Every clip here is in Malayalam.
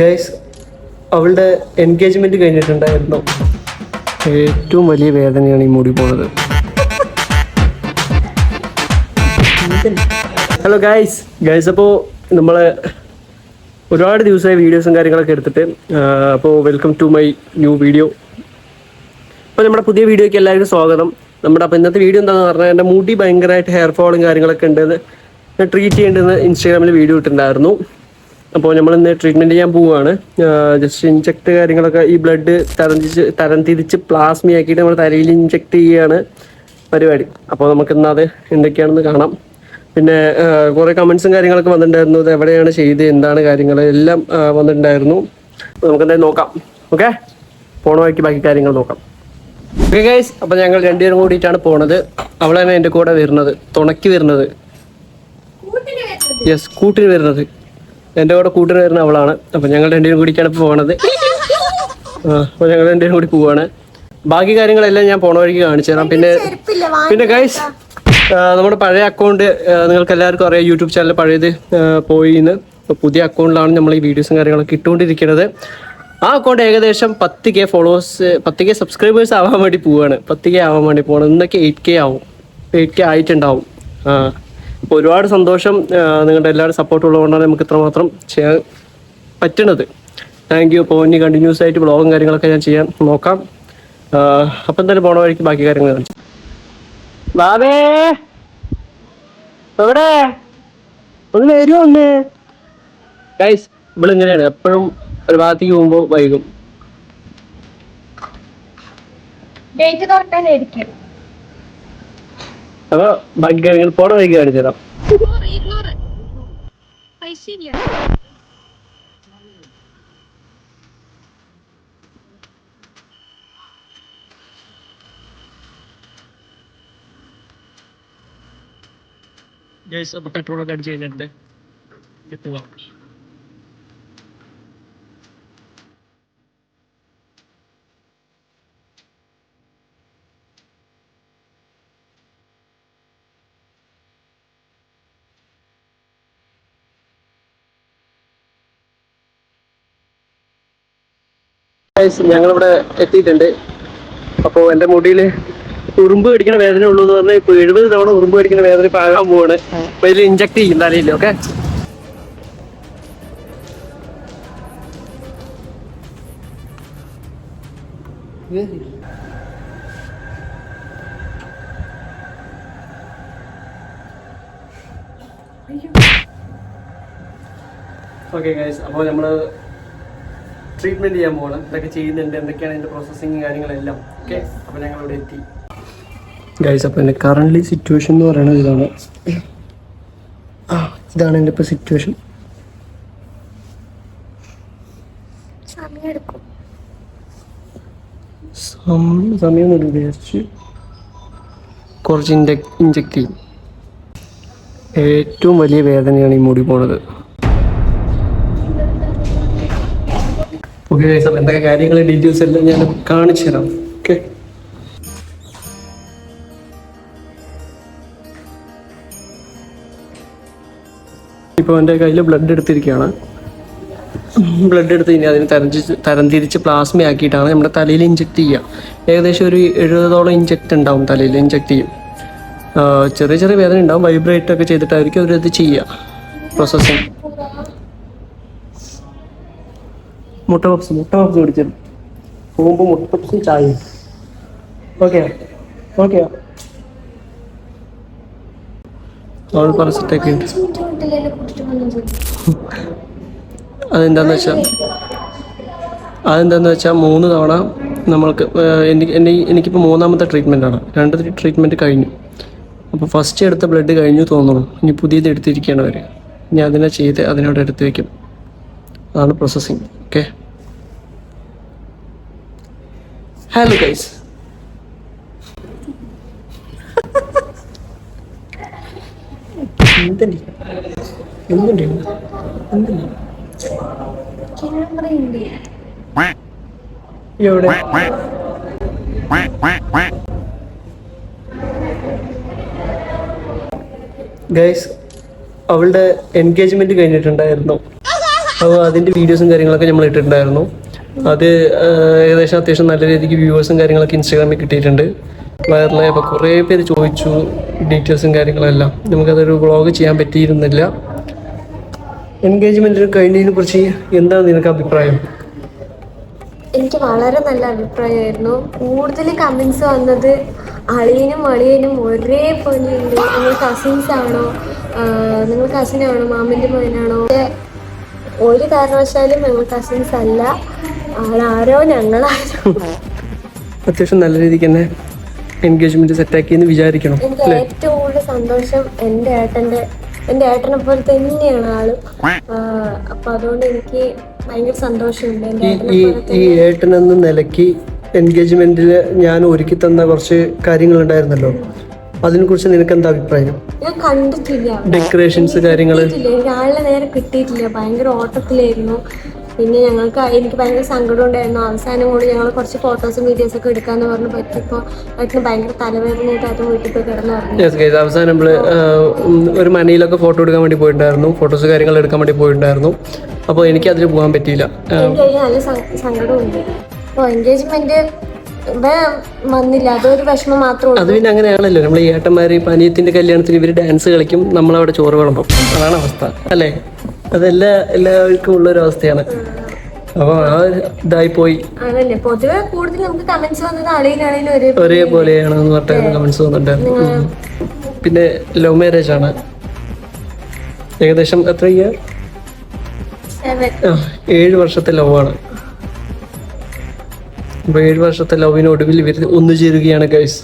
ഗൈസ് അവളുടെ എൻഗേജ്മെന്റ് കഴിഞ്ഞിട്ടുണ്ടായിരുന്നു. ഏറ്റവും വലിയ വേദനയാണ് ഈ മൂടി പോണത്. ഹലോ ഗൈസ് ഗൈസ് അപ്പോൾ നമ്മൾ ഒരുപാട് ദിവസമായി വീഡിയോസും കാര്യങ്ങളൊക്കെ എടുത്തിട്ട് അപ്പോൾ welcome to my new video അപ്പോൾ നമ്മുടെ പുതിയ വീഡിയോയ്ക്ക് എല്ലാവർക്കും സ്വാഗതം. നമ്മുടെ അപ്പോൾ ഇന്നത്തെ വീഡിയോ എന്താണെന്ന് പറഞ്ഞാൽ എന്റെ മുടി ഭയങ്കരമായിട്ട് ഹെയർ ഫോളും കാര്യങ്ങളൊക്കെ ഉണ്ടെന്ന് ട്രീറ്റ് ചെയ്യേണ്ടതെന്ന് ഇൻസ്റ്റാഗ്രാമിൽ വീഡിയോ ഇട്ടിട്ടുണ്ടായിരുന്നു. അപ്പോൾ നമ്മൾ ഇന്ന് ട്രീറ്റ്മെന്റ് ചെയ്യാൻ പോവുകയാണ്. ജസ്റ്റ് ഇഞ്ചക്ട് കാര്യങ്ങളൊക്കെ ഈ ബ്ലഡ് തരംതിരിച്ച് തരംതിരിച്ച് പ്ലാസ്മയാക്കിയിട്ട് നമ്മൾ തലയിൽ ഇഞ്ചക്ട് ചെയ്യുകയാണ് പരിപാടി. അപ്പോൾ നമുക്ക് അത് എന്തൊക്കെയാണെന്ന് കാണാം. പിന്നെ കുറേ കമൻസും കാര്യങ്ങളൊക്കെ വന്നിട്ടുണ്ടായിരുന്നു. ഇത് എവിടെയാണ് ചെയ്ത് എന്താണ് കാര്യങ്ങൾ എല്ലാം വന്നിട്ടുണ്ടായിരുന്നു. അപ്പോൾ നമുക്ക് എന്തായാലും നോക്കാം. ഓക്കെ? പോണ വഴിക്ക് ബാക്കി കാര്യങ്ങൾ നോക്കാം. ഓക്കെ ഗൈസ് അപ്പോൾ ഞങ്ങൾ രണ്ടുപേരും കൂടിയിട്ടാണ് പോണത്. അവളാണ് എന്റെ കൂടെ വരുന്നത്. തുണക്കി വരുന്നത്. യെസ് കൂട്ടിന് വരുന്നത്. എന്റെ കൂടെ കൂട്ടുകാരുന്ന വരുന്ന അവളാണ്. അപ്പോൾ ഞങ്ങൾ രണ്ടുപേരും കൂടിക്കാണ് ഇപ്പോൾ പോകണത് അപ്പോൾ ഞങ്ങൾ രണ്ടുപേരും കൂടി പോവാണ്. ബാക്കി കാര്യങ്ങളെല്ലാം ഞാൻ പോണ വഴിക്ക് കാണിച്ചു തരാം. പിന്നെ പിന്നെ ഗൈസ് നമ്മുടെ പഴയ അക്കൗണ്ട് നിങ്ങൾക്ക് എല്ലാവർക്കും അറിയാം യൂട്യൂബ് ചാനൽ പഴയത് പോയി എന്ന് പുതിയ അക്കൗണ്ടിലാണ് നമ്മൾ ഈ വീഡിയോസും കാര്യങ്ങളൊക്കെ ഇട്ടുകൊണ്ടിരിക്കുന്നത്. ആ അക്കൗണ്ട് ഏകദേശം പത്ത് കെ ഫോളോവേഴ്സ് പത്ത് കെ സബ്സ്ക്രൈബേഴ്സ് ആവാൻ വേണ്ടി പോവാണ്. പത്ത് കെ ആവാൻ വേണ്ടി പോകണം ഇന്നൊക്കെ എയ്റ്റ് കെ ആവും. എയ്റ്റ് കെ ആയിട്ടുണ്ടാവും. ആ അപ്പോൾ ഒരുപാട് സന്തോഷം നിങ്ങളുടെ എല്ലാവരും സപ്പോർട്ട് ഉള്ളതുകൊണ്ടാണ് നമുക്ക് ഇത്രമാത്രം ചെയ്യാൻ പറ്റുന്നത്. താങ്ക് യു അപ്പോൾ ഇനി കണ്ടിന്യൂസ് ആയിട്ട് ബ്ലോഗും കാര്യങ്ങളൊക്കെ ഞാൻ ചെയ്യാൻ നോക്കാം. അപ്പം എന്തായാലും പോണ വഴിക്ക് ബാക്കി കാര്യങ്ങൾ കാണിച്ചു ബാബേ! എവിടെ? ഒന്ന് വരുമോ ഒന്ന്. ഗൈസ് ഇവളിങ്ങനെയാണ് എപ്പോഴും ഒരു ഭാഗത്തേക്ക് പോകുമ്പോൾ വൈകും. ഡേറ്റ് തൊട്ടാനായിരിക്കും അപ്പൊ ബാക്കി കാര്യങ്ങൾ പോണ വഴിക്ക് കാണിച്ചു തരാം. പെട്രോൾ ഒക്കെ അടിച്ച് കഴിഞ്ഞിട്ടുണ്ട് പോവാം ഞങ്ങളിവിടെ എത്തിയിട്ടുണ്ട്. അപ്പോൾ എന്റെ മുടിയിൽ ഉറുമ്പ് കടിക്കുന്ന വേദന ഉള്ളൂ എന്ന് പറഞ്ഞാൽ ഇപ്പോൾ എഴുപത് തവണ ഉറുമ്പ് കടിക്കുന്ന വേദന ഇപ്പോൾ ആകാൻ പോവാണ്. അപ്പോൾ ഇതിൽ ഇഞ്ചക്ട് ചെയ്യും തലയിൽ ഓക്കെ ഓക്കെ ഗൈസ് അപ്പോൾ നമ്മൾ ട്രീറ്റ്മെന്റ് ചെയ്യാൻ പോകണം ഇതൊക്കെ ചെയ്യുന്നുണ്ട്. എന്തൊക്കെയാണ് അതിന്റെ പ്രോസസ്സിങ് കാര്യങ്ങളെല്ലാം. ഓക്കെ അപ്പൊ ഞങ്ങൾ ഇവിടെ എത്തി. ഗൈസ് അപ്പോൾ എന്റെ കറന്റ് സിറ്റുവേഷൻ എന്ന് പറയുന്നത് ഇതാണ്. ആ ഇതാണ് എന്റെ ഇപ്പോൾ സിറ്റുവേഷൻ സമയം എടുക്കും സമയം ഒരു വിചാരിച്ച്. കുറച്ച് ഇൻജക്ട് ഇഞ്ചക്ട് ചെയ്യും. ഏറ്റവും വലിയ വേദനയാണ് ഈ മുടി പോണത്. ഓക്കെ അപ്പോൾ എന്തൊക്കെ കാര്യങ്ങൾ ഡീറ്റെയിൽസ് എല്ലാം ഞാൻ കാണിച്ചു തരാം. ഓക്കെ ഇപ്പോൾ എന്റെ കയ്യിൽ ബ്ലഡ് എടുത്തിരിക്കുകയാണ്. ബ്ലഡ് എടുത്ത് ഇനി അതിന് തരംതിരിച്ച് പ്ലാസ്മ ആക്കിയിട്ടാണ് നമ്മുടെ തലയിൽ ഇഞ്ചെക്ട് ചെയ്യുക. ഏകദേശം ഒരു എഴുപതോളം ഇഞ്ചെക്ട് ഉണ്ടാവും തലയിൽ ഇഞ്ചെക്ട് ചെയ്യും. ചെറിയ ചെറിയ വേദന ഉണ്ടാവും. വൈബ്രേറ്റ് ഒക്കെ ചെയ്തിട്ടായിരിക്കും അവരത് ചെയ്യുക. പ്രോസസ്സിങ് മുട്ട പപ്സ് മുട്ട പപ്സ് കുടിച്ചിരുന്നു പോകുമ്പോൾ മുട്ട പപ്സും ചായയും. Okay okay. അതെന്താന്ന് വെച്ചാൽ അതെന്താന്ന് വെച്ചാൽ മൂന്ന് തവണ നമ്മൾക്ക് എനിക്ക് എന്റെ എനിക്കിപ്പോൾ മൂന്നാമത്തെ ട്രീറ്റ്മെന്റ് ആണ്. രണ്ട് ട്രീറ്റ്മെന്റ് കഴിഞ്ഞു. അപ്പോൾ ഫസ്റ്റ് എടുത്ത ബ്ലഡ് കഴിഞ്ഞു തോന്നുന്നു. ഇനി പുതിയത് എടുത്തിരിക്കുകയാണ് അവർ ഇനി അതിനെ ചെയ്ത് അതിനോട് എടുത്ത് വയ്ക്കും അതാണ് processing okay hello guys guys അവളുടെ എൻഗേജ്മെന്റ് കഴിഞ്ഞിട്ടുണ്ടായിരുന്നു. അപ്പോൾ അതിന്റെ വീഡിയോസും കാര്യങ്ങളൊക്കെ നമ്മൾ ഇട്ടിട്ടുണ്ടായിരുന്നു. അത് ഏകദേശം അത്യാവശ്യം നല്ല രീതിക്ക് വ്യൂവേഴ്സും കാര്യങ്ങളൊക്കെ ഇൻസ്റ്റാഗ്രാമിൽ കിട്ടിയിട്ടുണ്ട്. വൈറലായി അപ്പോൾ കുറേ പേര് ചോദിച്ചു ഡീറ്റെയിൽസും കാര്യങ്ങളെല്ലാം. നമുക്കതൊരു വ്ളോഗ് ചെയ്യാൻ പറ്റിയിരുന്നില്ല. എൻഗേജ്മെന്റിന് കഴിഞ്ഞതിനെ കുറിച്ച് എന്താണ് നിനക്ക് അഭിപ്രായം? എനിക്ക് വളരെ നല്ല അഭിപ്രായമായിരുന്നു. കൂടുതൽ കമൻസ് വന്നത് അളിയനും അളിയനും ഒരേ പോലെയുണ്ട് നിങ്ങൾ കസിൻസ് ആണോ നിങ്ങൾ കസിനാണോ മാമന്റെ പക്ഷേ ഒരു കാരണവശാലും ഞങ്ങൾ കസിൻസ് അല്ല. ആളാരോ ഞങ്ങളാരോ. അത്യാവശ്യം നല്ല രീതിക്ക് തന്നെ എൻഗേജ്മെന്റ് സെറ്റാക്കി എന്ന് വിചാരിക്കണം എനിക്ക് ഏറ്റവും കൂടുതൽ സന്തോഷം എന്റെ ഏട്ടന്റെ എന്റെ ഏട്ടനെ പോലെ തന്നെയാണ് ആൾ. അപ്പൊ അതുകൊണ്ട് എനിക്ക് ഭയങ്കര സന്തോഷമുണ്ട് എന്റെ ഈ ഏട്ടനെ ഈ ഈ ഏട്ടനെന്ന നിലയ്ക്ക് എൻഗേജ്മെന്റിൽ ഞാൻ ഒരുക്കി തന്ന കുറച്ച് കാര്യങ്ങൾ ഉണ്ടായിരുന്നല്ലോ അതിനെക്കുറിച്ച് നിനക്ക് എന്താ അഭിപ്രായം? ഞാൻ കണ്ടിട്ടില്ല. ഡെക്കറേഷൻസ് കിട്ടിയിട്ടില്ല. നേരെ കിട്ടിയിട്ടില്ല. ഭയങ്കര ഓട്ടത്തിലായിരുന്നു. പിന്നെ ഞങ്ങൾക്ക് എനിക്ക് ഭയങ്കര സങ്കടം ഉണ്ടായിരുന്നു. അവസാനം കൂടി ഞങ്ങൾ കുറച്ച് ഫോട്ടോസും വീഡിയോസും ഒക്കെ എടുക്കാന്ന് പറഞ്ഞു പറ്റിയപ്പോൾ ഏട്ടന് ഭയങ്കര തലവേദനയായിട്ട് ഏട്ടൻ വീട്ടിൽ പോയി കിടന്നു അവസാനം നമ്മൾ ഒരു മനയിലൊക്കെ ഫോട്ടോ എടുക്കാൻ വേണ്ടി പോയിട്ടുണ്ടായിരുന്നു. ഫോട്ടോസ് കാര്യങ്ങൾ എടുക്കാൻ വേണ്ടി പോയിട്ടുണ്ടായിരുന്നു. അപ്പോൾ എനിക്ക് അതിൽ പോകാൻ പറ്റിയില്ല. എനിക്ക് നല്ല സങ്കടമുണ്ട്. അപ്പോൾ എൻഗേജ്മെന്റ് വന്നില്ല. അതൊരു വിഷമം മാത്രമേ അത് പിന്നെ അങ്ങനെയാണല്ലോ. നമ്മൾ ഈ ഏട്ടന്മാർ ഇപ്പം കല്യാണത്തിന് ഇവർ ഡാൻസ് കളിക്കും. നമ്മളവിടെ ചോറ് വിളമ്പും. അതാണ് അവസ്ഥ. അല്ലേ? അതെല്ലാ എല്ലാവർക്കും ഉള്ളൊരു അവസ്ഥയാണ്. അപ്പൊ ആ ഒരു ഇതായി പോയി. ആണല്ലേ? പൊതുവെ കൂടുതൽ നമുക്ക് കമന്റ്സ് വന്നത് അളിയിലാണെങ്കിലും ഒരു ഒരേപോലെയാണ് എന്ന് പറഞ്ഞിട്ട് കമന്റ്സ് വന്നിട്ടുണ്ട്. പിന്നെ ലവ് മാരേജ് ആണ്. ഏകദേശം എത്ര ഇയർ. ഏഴ് വർഷത്തെ ലവ് ആണ്. അപ്പൊ ഏഴ് വർഷത്തെ ലവിന് ഒടുവിൽ ഇവർ ഒന്നു ചേരുകയാണ് ഗൈസ്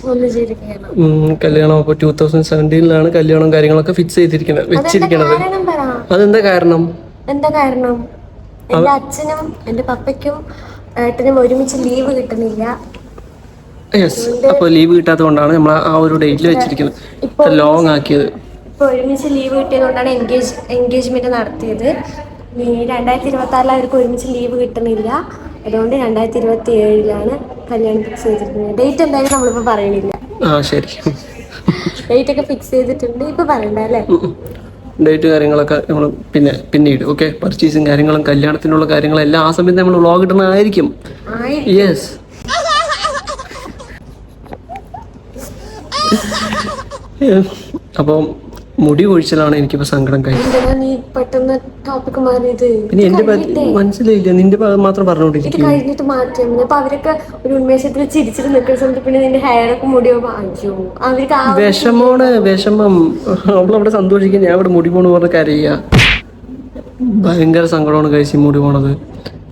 കല്യാണം അപ്പൊ ടൂ തൗസൻഡ് സെവന്റീനിലാണ് കല്യാണം കാര്യങ്ങളൊക്കെ ഫിക്സ് ചെയ്തിരിക്കുന്നത് വെച്ചിരിക്കുന്നത് അതെന്താ കാരണം? എന്താ കാരണം? എന്റെ അച്ഛനും എന്റെ പപ്പയ്ക്കും ഏട്ടനും ഒരുമിച്ച് ലീവ് കിട്ടുന്നില്ല. യെസ് അപ്പോൾ ലീവ് കിട്ടാത്തത് കൊണ്ടാണ് നമ്മൾ ആ ഒരു ഡേറ്റിൽ വെച്ചിരിക്കുന്നത്. ലോങ് ആക്കിയത്. ഇപ്പൊ ഒരുമിച്ച് ലീവ് കിട്ടിയത് കൊണ്ടാണ് എൻഗേജ് എൻഗേജ്മെന്റ് നടത്തിയത് രണ്ടായിരത്തി ഇരുപത്തി ആറിൽ അവർക്ക് ഒരുമിച്ച് ലീവ് കിട്ടുന്നില്ല. അതുകൊണ്ട് രണ്ടായിരത്തി ഇരുപത്തി ഏഴിലാണ് കല്യാണം ഫിക്സ് ചെയ്തിരിക്കുന്നത്. ഡേറ്റ് എന്തായാലും നമ്മളിപ്പോ പറയണില്ല. ആ ശരി. ഡേറ്റ് ഒക്കെ ഫിക്സ് ചെയ്തിട്ടുണ്ട്. ഇപ്പൊ പറയണ്ട അല്ലേ? ഡേറ്റ് കാര്യങ്ങളൊക്കെ നമ്മൾ പിന്നെ പിന്നീട് ഓക്കെ പർച്ചേസും കാര്യങ്ങളും കല്യാണത്തിനുള്ള കാര്യങ്ങളും എല്ലാം ആ സമയത്ത് നമ്മൾ വ്ളോഗ് ഇടുന്നതായിരിക്കും. യെസ് അപ്പം മുടി കൊഴിച്ചലാണ് എനിക്കിപ്പോ സങ്കടം കഴിഞ്ഞത് പിന്നെ എന്റെ മനസ്സിലായില്ല. നിന്റെ മാത്രം പറഞ്ഞോണ്ടിരിക്കും കഴിഞ്ഞിട്ട് മാറ്റാം. അപ്പൊ അവരൊക്കെ ഒരു ഉന്മേഷത്തിൽ ചിരിച്ചിട്ട് നിൽക്കുന്ന സമയത്ത് പിന്നെ നിന്റെ മുടിയോ അവർക്ക് വിഷമം. അവളവിടെ സന്തോഷിക്കാൻ ഞാൻ ഇവിടെ മുടി പോണു പറഞ്ഞ കരയ ഭയങ്കര സങ്കടമാണ് കഴിച്ച് മുടി പോണത്.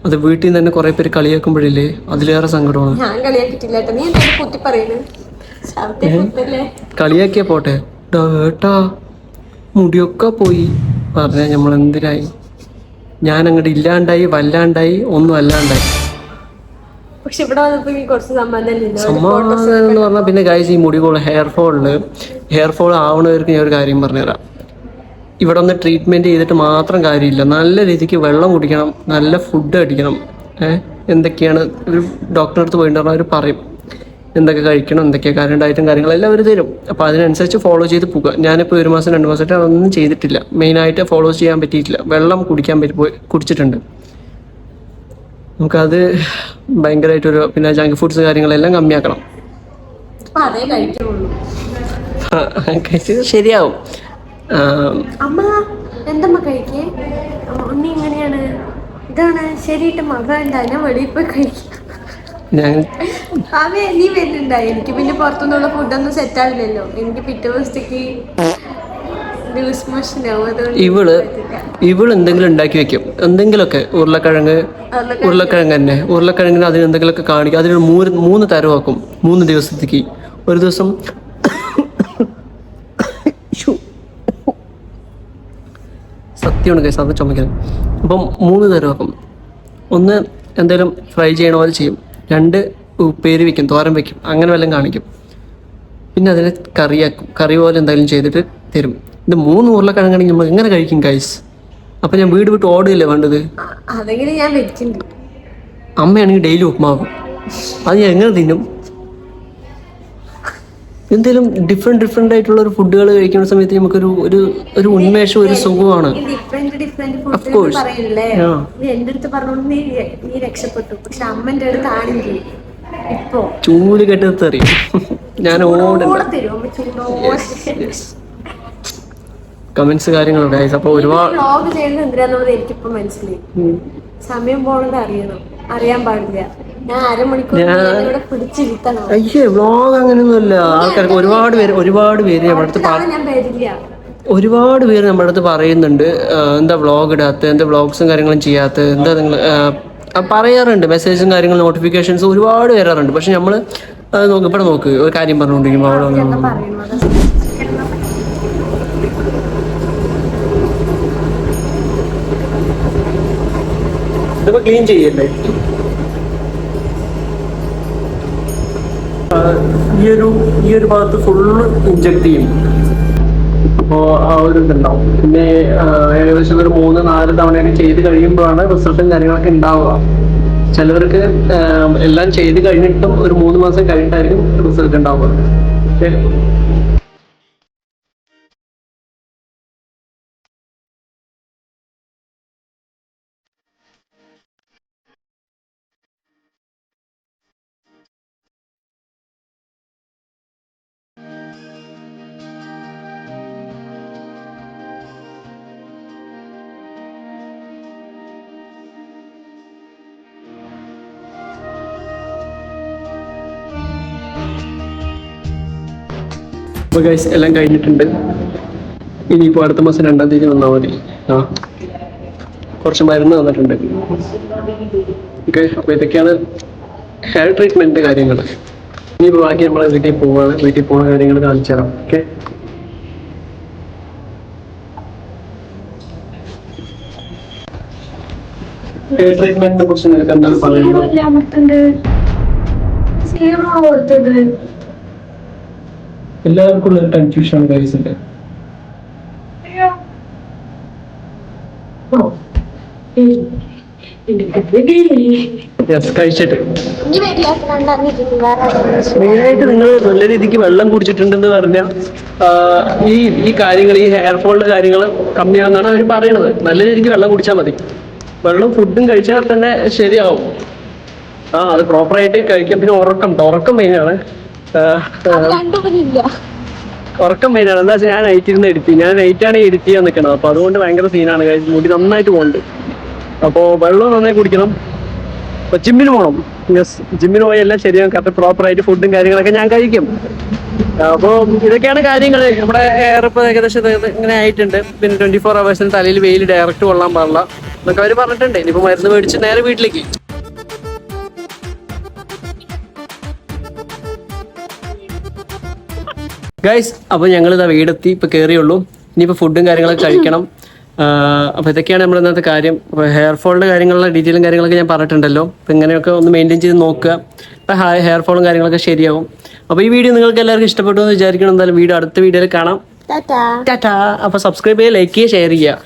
അത് വീട്ടിൽ നിന്ന് തന്നെ കുറെ പേര് കളിയാക്കുമ്പോഴില്ലേ അതിലേറെ സങ്കടമാണ്. ഞാൻ നീ കുത്തി പറയുന്നത് കളിയാക്കിയ പോട്ടെ. ഏട്ടാ. മുടിയൊക്കെ പോയി. പറഞ്ഞ നമ്മൾ എന്തിനായി ഞാൻ അങ്ങോട്ട് ഇല്ലാണ്ടായി വല്ലാണ്ടായി ഒന്നും അല്ലാണ്ടായി. പക്ഷെ ഇവിടെ സമാധാനം എന്ന് പറഞ്ഞാൽ പിന്നെ കാഴ്ച ഈ മുടി പോലെ ഹെയർ ഫോളിൽ ഹെയർ ഫോൾ ആവണവർക്ക് ഞാൻ ഒരു കാര്യം പറഞ്ഞുതരാം. ഇവിടെ ഒന്ന് ട്രീറ്റ്മെന്റ് ചെയ്തിട്ട് മാത്രം കാര്യമില്ല. നല്ല രീതിക്ക് വെള്ളം കുടിക്കണം നല്ല ഫുഡ് അടിക്കണം. ഏഹ് എന്തൊക്കെയാണ്? ഒരു ഡോക്ടറെ അടുത്ത് പോയിട്ടുണ്ടെങ്കിൽ അവർ പറയും. എന്തൊക്കെ കഴിക്കണം എന്തൊക്കെ കാര്യം ഡയറ്റും കാര്യങ്ങളെല്ലാം അവർ തരും. അപ്പോൾ അതിനനുസരിച്ച് ഫോളോ ചെയ്ത് പോകുക ഞാനിപ്പോൾ ഒരു മാസം രണ്ട് മാസമായിട്ട് അതൊന്നും ചെയ്തിട്ടില്ല. മെയിനായിട്ട് ഫോളോ ചെയ്യാൻ പറ്റിയിട്ടില്ല. വെള്ളം കുടിക്കാൻ പറ്റി പോയി കുടിച്ചിട്ടുണ്ട്. നമുക്കത് ഭയങ്കരമായിട്ടൊരു പിന്നെ ജങ്ക് ഫുഡ്സ് കാര്യങ്ങളെല്ലാം കമ്മിയാക്കണം. കഴിച്ചത് ശരിയാവും. അമ്മ എന്തമ്മ കഴിക്കേ? ഉണ്ണി ഇങ്ങനെയാണ് ഇതാണ് ശരിയിട്ട് മക ഉണ്ടാ ഞാൻ വെളിയിൽ പോയി കഴിക്കാം. ഞാൻ അവേ നീ വരുന്നുണ്ടായി എനിക്ക് പിന്നെ പുറത്തുനിന്നുള്ള ഫുഡൊന്നും സെറ്റ് ആവില്ലല്ലോ. എനിക്ക് പിറ്റേ ദിവസത്തേക്ക് ഇവൾ ഇവൾ എന്തെങ്കിലും ഉണ്ടാക്കി വെക്കും. എന്തെങ്കിലുമൊക്കെ ഉരുളക്കിഴങ്ങ് ഉരുളക്കിഴങ്ങ്. തന്നെ. ഉരുളക്കിഴങ്ങിന് അതിന് എന്തെങ്കിലുമൊക്കെ കാണിക്കും. അതിന് മൂന്ന് മൂന്ന് തരമാക്കും. മൂന്ന് ദിവസത്തേക്ക്. ഒരു ദിവസം. സത്യമാണ് കേസ് അത് ചുമക്കുന്നത് അപ്പം മൂന്ന് തരമാക്കും. ഒന്ന് എന്തെങ്കിലും ഫ്രൈ ചെയ്യണ പോലെ ചെയ്യും. രണ്ട് ഉപ്പേരി വെക്കും തോരൻ വെക്കും അങ്ങനെ വല്ലതും കാണിക്കും. പിന്നെ അതിനെ കറിയാക്കും. കറി പോലെ എന്തെങ്കിലും ചെയ്തിട്ട് തരും. ഇത് മൂന്ന് ഉരുളക്കിഴങ്ങാണെങ്കിൽ നമ്മൾ എങ്ങനെ കഴിക്കും കൈസ് അപ്പൊ ഞാൻ വീട് വിട്ട് ഓടുകയല്ലേ വേണ്ടത്? അമ്മയാണെങ്കിൽ ഡെയിലി ഉപ്മാവും അത് ഞാൻ എങ്ങനെ തിന്നും? എന്തെങ്കിലും ഡിഫറെന്റ് ഡിഫറെന്റ് ആയിട്ടുള്ള ഒരു ഫുഡുകൾ കഴിക്കുന്ന സമയത്ത് നമുക്കൊരു ഒരു ഒരു ഉന്മേഷം ഒരു സുഖമാണ്. ചൂൽ ഡിഫറെന്റ്. ഫുഡ് പറയില്ലേ എന്റെ അടുത്ത് പറഞ്ഞോണ്ട് നീ നീ രക്ഷപ്പെട്ടു. പക്ഷെ അമ്മന്റെ അടുത്ത് ആണെങ്കിൽ ഇപ്പോ ചൂട് കെട്ടത്ത് അറിയും ഞാൻ ഓടണ്ട. കൂടെ തരും ചൂടോടെ. കമന്റ്സ് കാര്യങ്ങളുണ്ട്. അപ്പൊ ഒരുപാട് വ്ളോഗ് ചെയ്യുന്നത് എന്തിനാന്നുള്ളത് എനിക്കിപ്പോ മനസ്സിലായി. സമയം പോണത് അറിയണം. അറിയാൻ പാടില്ല. അയ്യേ വ്ളോഗ് അങ്ങനെയൊന്നുമല്ല. ആൾക്കാർക്ക് ഒരുപാട് പേര് ഒരുപാട് പേര് നമ്മുടെ അടുത്ത് ഒരുപാട് പേര് നമ്മുടെ അടുത്ത് പറയുന്നുണ്ട് എന്താ വ്ളോഗ് ഇടാത്ത എന്താ വ്ളോഗ്സും കാര്യങ്ങളും ചെയ്യാത്ത എന്താ നിങ്ങൾ പറയാറുണ്ട് മെസ്സേജും കാര്യങ്ങളും നോട്ടിഫിക്കേഷൻസ് ഒരുപാട് വരാറുണ്ട്. പക്ഷെ നമ്മൾ നോക്ക് ഇവിടെ നോക്ക് ഒരു കാര്യം പറഞ്ഞുകൊണ്ടിരിക്കുമ്പോൾ അവിടെ ഇതിപ്പോ ക്ലീൻ ചെയ്യല്ലേ? ഈ ഒരു ഈ ഒരു ഭാഗത്ത് ഫുള്ള് ഇഞ്ചക്ട് ചെയ്യും. അപ്പോൾ ആ ഒരു ഇതുണ്ടാവും. പിന്നെ ഏകദേശം ഒരു മൂന്ന് നാല് തവണയൊക്കെ ചെയ്ത് കഴിയുമ്പോഴാണ് റിസൾട്ടും കാര്യങ്ങളൊക്കെ ഉണ്ടാവുക. ചിലവർക്ക് എല്ലാം ചെയ്ത് കഴിഞ്ഞിട്ടും ഒരു മൂന്ന് മാസം കഴിഞ്ഞിട്ടായിരിക്കും റിസൾട്ട് ഉണ്ടാവുക. അപ്പോൾ ഗൈസ് എല്ലാം കഴിഞ്ഞിട്ടുണ്ട്. ഇനിയിപ്പോൾ അടുത്ത മാസം രണ്ടാം തീയതി വന്നാൽ മതി. ആ. കുറച്ച് മരുന്ന് തന്നിട്ടുണ്ട്. ഓക്കെ അപ്പോൾ ഇതൊക്കെയാണ് ഹെയർ ട്രീറ്റ്മെന്റ് കാര്യങ്ങൾ ഇനിയിപ്പോൾ ബാക്കി നമ്മൾ വീട്ടിൽ പോവാണ്. വീട്ടിൽ പോകുന്ന കാര്യങ്ങൾ കാണിച്ചു തരാം. ഓക്കെ ഹെയർ ട്രീറ്റ്മെന്റിനെ കുറിച്ച് നിനക്ക് എന്താണ് പറയുന്നത്? എല്ലാവർക്കും ഉള്ള കൺഫ്യൂഷൻ ആണ് യെസ് കഴിച്ചിട്ട്. മെയിനായിട്ട് നിങ്ങൾ നല്ല രീതിക്ക് വെള്ളം കുടിച്ചിട്ടുണ്ടെന്ന് പറഞ്ഞ ഈ ഈ കാര്യങ്ങൾ ഈ ഹെയർ ഫോളിന്റെ കാര്യങ്ങൾ കമ്മിയാണെന്നാണ് അവർ പറയണത് നല്ല രീതിക്ക് വെള്ളം കുടിച്ചാൽ മതി. വെള്ളം ഫുഡും കഴിച്ചാൽ തന്നെ ശരിയാവും. ആ അത് പ്രോപ്പറായിട്ട് കഴിക്കാം. പിന്നെ ഉറക്കം ഉറക്കം മെയിനാണ് ഉറക്കം വരികയാണ്. എന്താ വെച്ചാൽ ഞാൻ നൈറ്റ് ഇരുന്ന് എഡിറ്റ് ഞാൻ നൈറ്റാണ് എഡിറ്റ് ചെയ്യാൻ നിൽക്കണം അപ്പോൾ അതുകൊണ്ട് ഭയങ്കര സീനാണ്. മുടി നന്നായിട്ട് പോകുന്നുണ്ട് അപ്പോൾ വെള്ളം നന്നായി കുടിക്കണം. അപ്പോൾ ജിമ്മിന് പോകണം യെസ് ജിമ്മിന് പോയി എല്ലാം ശരിയാകും കറക്റ്റ് പ്രോപ്പറായിട്ട് ഫുഡും കാര്യങ്ങളൊക്കെ ഞാൻ കഴിക്കും. അപ്പോൾ ഇതൊക്കെയാണ് കാര്യങ്ങൾ നമ്മുടെ ഇപ്പോൾ ഏകദേശം ഇങ്ങനെ ആയിട്ടുണ്ട്. പിന്നെ ട്വന്റി ഫോർ അവേഴ്സിന് തലയിൽ വെയിൽ ഡയറക്റ്റ് കൊള്ളാൻ പാടില്ല. എന്നൊക്കെ അവർ പറഞ്ഞിട്ടുണ്ട്. ഇനിയിപ്പോൾ മരുന്ന് മേടിച്ച് നേരെ വീട്ടിലേക്ക്. ഗൈസ് അപ്പോൾ ഞങ്ങൾ ഇതാ വീടെത്തി ഇപ്പോൾ കയറിയുള്ളൂ ഇനിയിപ്പോൾ ഫുഡും കാര്യങ്ങളൊക്കെ കഴിക്കണം. അപ്പോൾ ഇതൊക്കെയാണ് നമ്മുടെ ഇന്നത്തെ കാര്യം. അപ്പോൾ ഹെയർ ഫോളിന്റെ കാര്യങ്ങളുള്ള ഡീറ്റെയിലും കാര്യങ്ങളൊക്കെ ഞാൻ പറഞ്ഞിട്ടുണ്ടല്ലോ. അപ്പോൾ ഇങ്ങനെയൊക്കെ ഒന്ന് മെയിന്റെയിൻ ചെയ്ത് നോക്കുക. അപ്പോൾ ഹെയർ ഫോളും കാര്യങ്ങളൊക്കെ ശരിയാവും. അപ്പോൾ ഈ വീഡിയോ നിങ്ങൾക്ക് എല്ലാവർക്കും ഇഷ്ടപ്പെട്ടു എന്ന് വിചാരിക്കണം എന്തായാലും വീഡിയോ അടുത്ത വീഡിയോയിൽ കാണാം. ടാറ്റാ. അപ്പോൾ സബ്സ്ക്രൈബ് ചെയ്യുക ലൈക്ക് ചെയ്യുക ഷെയർ ചെയ്യുക.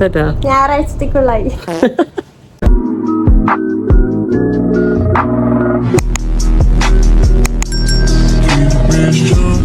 ടാറ്റാ. ഞായറാഴ്ചത്തേക്കുള്ളായി is true.